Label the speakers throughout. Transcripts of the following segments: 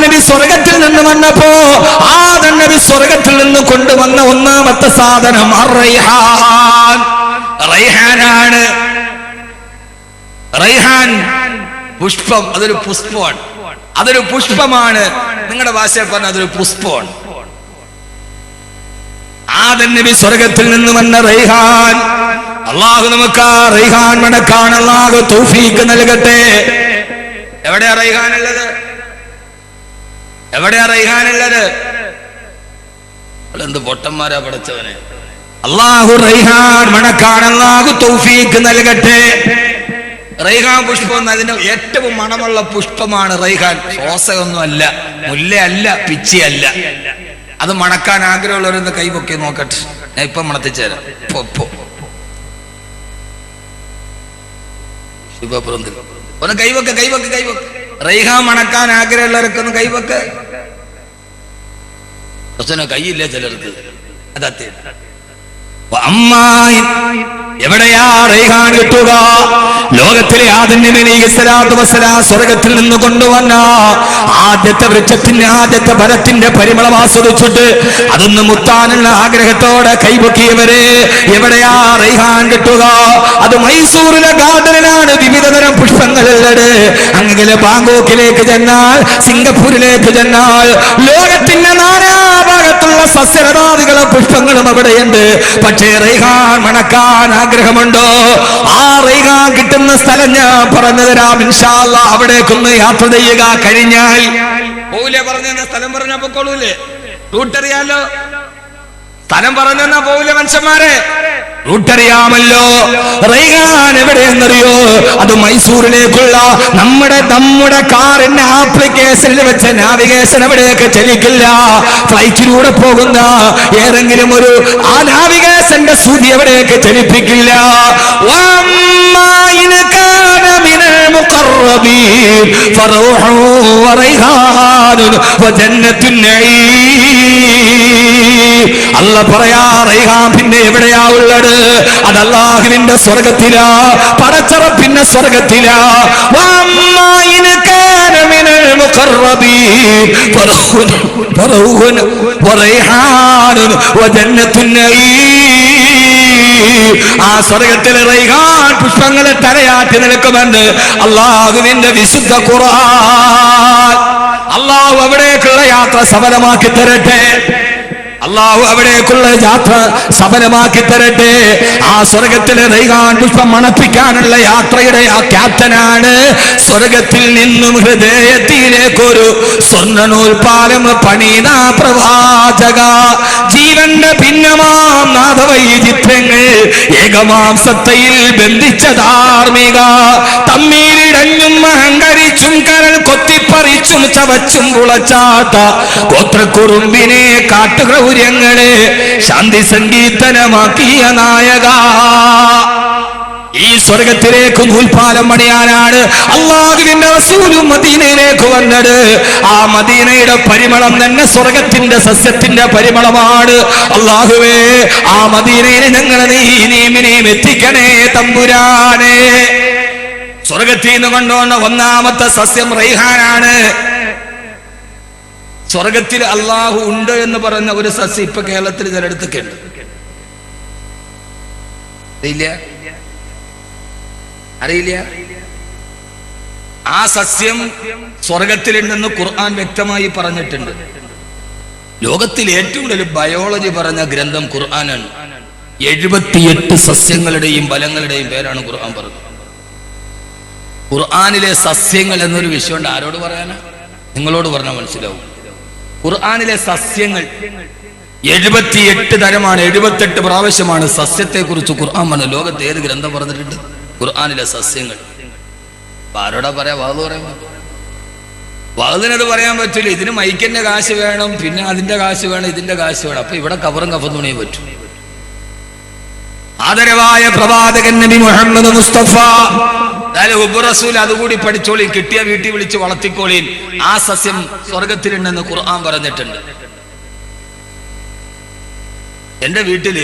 Speaker 1: നബി സ്വർഗത്തിൽ നിന്ന് വന്നപ്പോ ആദൻ നബി സ്വർഗത്തിൽ നിന്ന് കൊണ്ടുവന്ന ഒന്നാമത്തെ സാധനം റൈഹാനാണ് റൈഹാൻ പുഷ്പം അതൊരു പുഷ്പമാണ്. അതൊരു പുഷ്പമാണ്. നിങ്ങളുടെ ഭാഷയിൽ പറഞ്ഞ അതൊരു പുഷ്പമാണ്. ആദൻ നബി സ്വർഗത്തിൽ നിന്ന് വന്ന റൈഹാൻ. അള്ളാഹു നമുക്ക് ആ റൈഹാൻ മടക്കാൻ അള്ളാഹു തൗഫീക്ക് നൽകട്ടെ. എവിടെയാ റൈഹാൻ ഉള്ളത്? എവിടെയാ റൈഹാൻ ഉള്ളത്? എന്ത് പൊട്ടന്മാരാ പഠിച്ചവനെ? അള്ളാഹു റൈഹാൻ മണക്കാൻ അള്ളാഹു തൗഫീക്ക് നൽകട്ടെ. റൈഹാൻ പുഷ്പം എന്ന ഏറ്റവും മണമുള്ള പുഷ്പമാണ് റൈഹാൻ. റോസയൊന്നും അല്ല പിച്ചിയല്ല. അത് മണക്കാൻ ആഗ്രഹമുള്ളവരൊന്ന് കൈപൊക്കി നോക്കട്ടെ. ഞാൻ ഇപ്പൊ മണത്തിച്ചേരാം. ഒന്ന് കൈവക്ക് കൈവക്ക് കൈവക്ക്. റൈഹാൻ മണക്കാൻ ആഗ്രഹമുള്ളവരൊക്കെ ഒന്ന് കൈവക്ക്. കൈയില്ല ചിലർക്ക്. അതത്തെ അമ്മായി എവിടെയാ റൈഹാൻ കിട്ടുക? ലോകത്തിലെ സ്വർഗത്തിൽ നിന്ന് കൊണ്ടുവന്ന ആദ്യത്തെ വൃക്ഷത്തിന്റെ ആദ്യത്തെ ഫലത്തിന്റെ പരിമളം ആസ്വദിച്ചിട്ട് അതൊന്ന് മുത്താനുള്ള ആഗ്രഹത്തോടെ കൈപൊക്കിയവരെ എവിടെയാ റൈഹാൻ കിട്ടുക? അത് മൈസൂരിലെ ഗാർഡനിലാണ് വിവിധ തരം പുഷ്പങ്ങളുള്ളത് അങ്ങനെ ബാങ്കോക്കിലേക്ക് ചെന്നാൽ സിംഗപ്പൂരിലേക്ക് ചെന്നാൽ ലോകത്തിന്റെ നാനാഭാഗത്തുള്ള സസ്യലതാദികളും പുഷ്പങ്ങളും അവിടെയുണ്ട്. പക്ഷേ റൈഹാൻ മണക്കാൻ ആഗ്രഹമുണ്ടോ? ആ റൈഹാൻ കിട്ടുന്ന സ്ഥലം ഞാൻ പറഞ്ഞു തരാം. ഇൻഷാല്ല അവിടേക്കൊന്ന് യാത്ര ചെയ്യുക. കഴിഞ്ഞാൽ പോവില്ലേ? പറഞ്ഞ സ്ഥലം പറഞ്ഞാ പൊക്കോളൂല്ലേ? റൂട്ടറിയാലോ സ്ഥലം പറഞ്ഞെന്നാ പോവില്ലേ മനുഷ്യന്മാരെ? റൂട്ടറിയാമല്ലോ. റൈഹാൻ എവിടെയെന്നറിയോ? അത് മൈസൂരിലേക്കുള്ള നമ്മുടെ നമ്മുടെ കാറിന്റെ ആപ്ലിക്കേഷനിൽ വെച്ച നാവിഗേഷൻ എവിടെയൊക്കെ ചലിക്കില്ല. ഫ്ലൈറ്റിലൂടെ പോകുന്ന ഏതെങ്കിലും ഒരു ആ നാവിഗേഷന്റെ സൂചി എവിടെയൊക്കെ ചലിപ്പിക്കില്ല. റബീബ് ഫറൂഹു വറൈഹാനുൻ വജന്നത്തുൻ നഈം. അല്ല പറയാ റൈഹാൻ പിന്നെ എവിടെയാ ഉള്ളത്? അത് അല്ലാഹുവിന്റെ സ്വർഗത്തിലാ പടച്ചറപ്പിന്റെ സ്വർഗത്തിലാ. വമ്മയിന കാന മിനൽ മുഖർറബീൻ ഫറൂഹു ഫറൂഹു വറൈഹാനുൻ വജന്നത്തുൻ നഈം. ആ സ്വർഗത്തിലെ റൈഹാൻ പുഷ്പങ്ങളെ തലയാട്ടി നിൽക്കുന്നുണ്ട് അള്ളാഹുവിന്റെ വിശുദ്ധ ഖുർആൻ. അള്ളാഹു അവിടേക്കുള്ള യാത്ര സഫലമാക്കി തരട്ടെ. അള്ളാഹു അവിടേക്കുള്ള യാത്ര സഫലമാക്കി തരട്ടെ. ആ സ്വർഗത്തിലെ റൈഗാൻ പുഷ്പം മണപ്പിക്കാനുള്ള യാത്രയുടെ ആ ക്യാപ്റ്റനാണ്. സ്വർഗത്തിൽ നിന്നും ഹൃദയത്തിലേക്കൊരു സ്വർണ നൂൽപാലം പണിത പ്രവാചക. ജീവന്റെ ഭിന്നമാം നാഥവൈചിത്യങ്ങൾ ഏകമാം സത്തയിൽ ബന്ധിച്ച ധാർമ്മിക. തമ്മീലിടഞ്ഞും അഹങ്കരിച്ചും കരൾ കൊത്തിപ്പറിച്ചും ചവച്ചും കുളച്ചാത്ത ഗോത്രക്കുറുമ്പിനെ കാട്ടുക്രൗര്യങ്ങളെ ശാന്തി സംഗീതനമാക്കിയ നായക. ഈ സ്വർഗത്തിലേക്ക് നൂൽപാലം പണിയാനാണ് അള്ളാഹുവിന്റെ റസൂലും മദീനയിലേക്ക് വന്നത്. ആ മദീനയുടെ പരിമളം തന്നെ സ്വർഗത്തിന്റെ സസ്യത്തിന്റെ പരിമളമാണ്. അള്ളാഹുവേ ആ മദീനയിൽ ഞങ്ങളെ നീ നീമിനെയും എത്തിക്കണേ തമ്പുരാനെ. സ്വർഗത്തിൽ നിന്ന് കൊണ്ടുവന്ന ഒന്നാമത്തെ സസ്യം റൈഹാനാണ് സ്വർഗത്തിൽ അള്ളാഹു ഉണ്ട് എന്ന് പറഞ്ഞ ഒരു സസ്യം ഇപ്പൊ കേരളത്തിൽ ചിലയിടത്തൊക്കെ ഉണ്ട് അറിയില്ല? അറിയില്ല? ആ സസ്യം സ്വർഗത്തിലുണ്ടെന്ന് ഖുർആൻ വ്യക്തമായി പറഞ്ഞിട്ടുണ്ട്. ലോകത്തിൽ ഏറ്റവും കൂടുതൽ ബയോളജി പറഞ്ഞ ഗ്രന്ഥം ഖുർആനാണ്. എഴുപത്തിയെട്ട് സസ്യങ്ങളുടെയും ഫലങ്ങളുടെയും പേരാണ് ഖുർആൻ പറഞ്ഞത്. ഖുർആനിലെ സസ്യങ്ങൾ എന്നൊരു വിഷയം ഉണ്ട് ആരോട് പറയാനാ? നിങ്ങളോട് പറഞ്ഞാൽ മനസ്സിലാവും. ഖുർആാനിലെ സസ്യങ്ങൾ എഴുപത്തിയെട്ട് തരമാണ് എഴുപത്തെട്ട് പ്രാവശ്യമാണ് സസ്യത്തെ കുറിച്ച് ഖുർആൻ പറഞ്ഞു ലോകത്ത് ഏത് ഗ്രന്ഥം പറഞ്ഞിട്ടുണ്ട്? ഖുർആാനിലെ സസ്യങ്ങൾ. ആരോടാ പറയാ? വാത് പറയാൻ വാതിനത് പറയാൻ പറ്റില്ല. ഇതിന് മൈക്കിന്റെ കാശ് വേണം പിന്നെ അതിന്റെ കാശ് വേണം ഇതിന്റെ കാശ് വേണം. അപ്പൊ ഇവിടെ കവറും കഫം തുണിയും പറ്റും. ആദരവായ പ്രവാചകൻ നബി മുഹമ്മദ് മുസ്തഫ അതായത് ഹുബ് റസൂൽ അതുകൂടി പഠിച്ചോളി. കിട്ടിയ വീട്ടിൽ വിളിച്ച് വളർത്തിക്കോളി. ആ സസ്യം സ്വർഗത്തിലുണ്ടെന്ന് ഖുർആൻ പറഞ്ഞിട്ടുണ്ട്. എന്റെ വീട്ടിൽ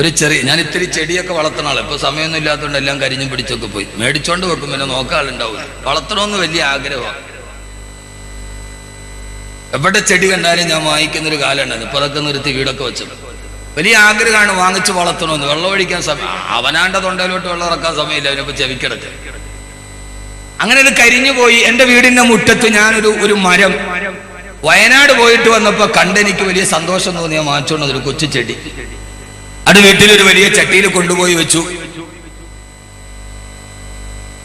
Speaker 1: ഒരു ചെറിയ ഞാൻ ഇത്തിരി ചെടിയൊക്കെ വളർത്തണ ആളെ. ഇപ്പൊ സമയമൊന്നും ഇല്ലാത്തതുകൊണ്ട് എല്ലാം കരിഞ്ഞും പിടിച്ചൊക്കെ പോയി. മേടിച്ചോണ്ട് വെക്കും പിന്നെ നോക്കാളുണ്ടാവില്ല വളർത്തണമെന്ന് വലിയ ആഗ്രഹമാണ് എവിടെ ചെടി കണ്ടാലും ഞാൻ വാങ്ങിക്കുന്നൊരു കാലമുണ്ടായിരുന്നു ഇപ്പൊ അതൊക്കെ നിർത്തി വീടൊക്കെ വെച്ചത് വലിയ ആഗ്രഹമാണ് വാങ്ങിച്ചു വളർത്തണമെന്ന്. വെള്ളം ഒഴിക്കാൻ സമയം അവനാണ്ട തൊണ്ടയിലോട്ട് വെള്ളം ഇറക്കാൻ സമയമില്ല. അവനിപ്പോ ചെവിക്കിടക്ക്. അങ്ങനെ ഇത് കരിഞ്ഞു പോയി. എന്റെ വീടിന്റെ മുറ്റത്ത് ഞാനൊരു ഒരു മരം. വയനാട് പോയിട്ട് വന്നപ്പോ കണ്ടെനിക്ക് വലിയ സന്തോഷം തോന്നിയ വാങ്ങിച്ചോണ്ട് ഒരു കൊച്ചു ചെടി. അത് വീട്ടിലൊരു വലിയ ചട്ടിയിൽ കൊണ്ടുപോയി വെച്ചു.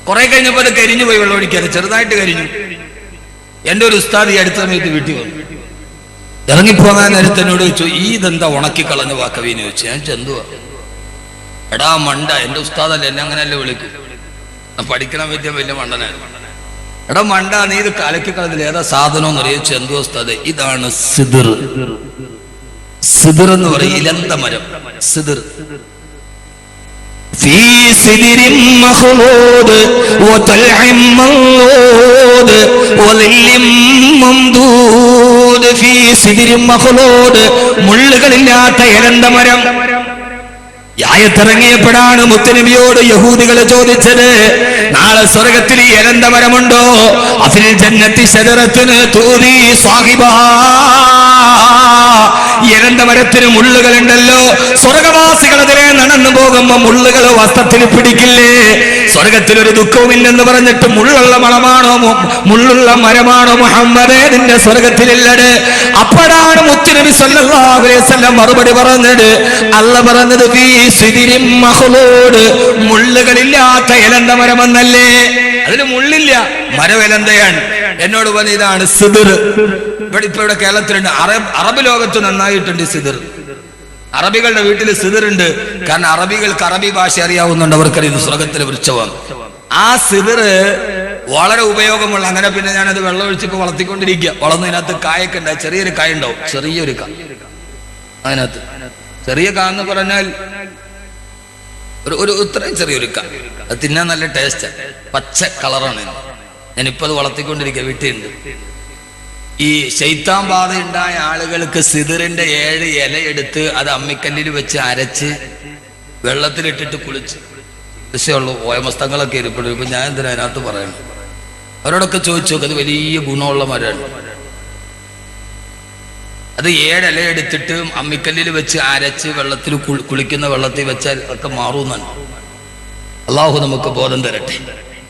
Speaker 1: കുറെ കഴിഞ്ഞപ്പോ അത് കരിഞ്ഞു പോയി വെള്ളം ഒഴിക്കാതെ. ചെറുതായിട്ട് കരിഞ്ഞു. എന്റെ ഒരു ഉസ്താദ് ഈ അടുത്ത സമയത്ത് വീട്ടിൽ വന്നു. ഇറങ്ങിപ്പോകാൻ നേരത്തെ എന്നോട് ചോദിച്ചു ഈ ഇതെന്താ ഉണക്കിക്കളഞ്ഞ വാക്കവീന്ന് ചോദിച്ചു ഞാൻ ചെന്തുവാ എടാ മണ്ട എന്റെ ഉസ്താദല്ലേ എന്നെ അങ്ങനെയല്ലേ വിളിക്കും ഞാൻ പഠിക്കണം വലിയ വലിയ മണ്ടനാണ് എടാ മണ്ട നീ ഇത് കലക്കി കളഞ്ഞില്ല ഏതാ സാധനം എന്ന് അറിയിച്ചു എന്തോ ഉസ്താദ് ഇതാണ് സിദിർ സിദിർ എന്ന് പറയും ഇലന്ത മരം സിദിർ
Speaker 2: في سدر مخلود وطلع منضود وظل ممدود في سدر مخلود മുള്ളുകളില്ലാത്ത ഇരണ്ട മരം. യായത്തിറങ്ങിയപ്പോഴാണ് മുത്തനബിയോട് യഹൂദികൾ ചോദിച്ചത് നാളെ സ്വർഗത്തിൽ ഇരണ്ട മരമുണ്ടോ? അതിൽ ജന്നത്തി ശരത്തിന് തൂതി സ്വാഹിബ. ഇരണ്ട മരത്തിന് മുള്ളുകളുണ്ടല്ലോ. സ്വർഗവാസികൾ അതിലെ നടന്നു പോകുമ്പോ മുള്ളുകൾ വസ്ത്രത്തിൽ പിടിക്കില്ലേ? സ്വർഗത്തിൽ ഒരു ദുഃഖവുമില്ലെന്ന് പറഞ്ഞിട്ട് മുള്ളുള്ള മണമാണോ മുള്ളുള്ള മരമാണോ മുഹമ്മദേ നിന്റെ സ്വർഗത്തിലില്ലട്? അപ്പോഴാണ് മുത്തുനബി വസല്ലം മറുപടി പറഞ്ഞത്. അല്ല പറഞ്ഞത് മഖ്ലൂദ് മുള്ളുകളില്ലാത്ത ഇലന്ത മരമെന്നല്ലേ?
Speaker 1: അതിന് മുള്ളില്ല മരം ഇലന്തയാണ്. എന്നോട് പറഞ്ഞ ഇതാണ് സിദിർ. ഇവിടെ ഇപ്പൊ ഇവിടെ കേരളത്തിലുണ്ട്. അറബ് അറബ് ലോകത്ത് നന്നായിട്ടുണ്ട് സിദിർ. അറബികളുടെ വീട്ടിൽ സിതിറുണ്ട്. കാരണം അറബികൾക്ക് അറബി ഭാഷ അറിയാവുന്നുണ്ട് അവർക്കറിയുന്നു സ്വർഗത്തിലെ വൃക്ഷമാണ്. ആ സിതിറ് വളരെ ഉപയോഗമുള്ള അങ്ങനെ പിന്നെ ഞാനത് വെള്ളം ഒഴിച്ചിപ്പോ വളർത്തിക്കൊണ്ടിരിക്കുക. വളർന്നതിനകത്ത് കായൊക്കെ ഉണ്ടാവും ചെറിയൊരു കായ ഉണ്ടാവും. ചെറിയൊരു കാ. അതിനകത്ത്. ചെറിയ കാ എന്ന് പറഞ്ഞാൽ ഒരു ഒരു ഇത്രയും ചെറിയൊരു ക. അത് തിന്നാൻ നല്ല ടേസ്റ്റ് പച്ച കളറാണ് ഞാനിപ്പോൾ ഞാനിപ്പോ അത് വളർത്തിക്കൊണ്ടിരിക്കുക. വീട്ടിലുണ്ട്. ഈ ശൈത്താൻ ബാധയുണ്ടായ ആളുകൾക്ക് സിതിറിന്റെ ഏഴ് ഇല എടുത്ത് അത് അമ്മിക്കല്ലിൽ വെച്ച് അരച്ച് വെള്ളത്തിലിട്ടിട്ട് കുളിച്ച്. വിഷയമുള്ളൂ ഓയമസ്തങ്ങളൊക്കെ ഇരിപ്പുള്ളൂ ഇപ്പൊ ഞാൻ എന്തിനാ അതിനകത്ത് പറയണം അവരോടൊക്കെ ചോദിച്ചു നോക്ക്. അത് വലിയ ഗുണമുള്ള മരമാണ്. അത് ഏഴില എടുത്തിട്ട് അമ്മിക്കല്ലിൽ വെച്ച് അരച്ച് വെള്ളത്തിൽ കുളിക്കുന്ന വെള്ളത്തിൽ വെച്ചാൽ ഒക്കെ മാറുന്നാണ് അള്ളാഹു നമുക്ക് ബോധം തരട്ടെ.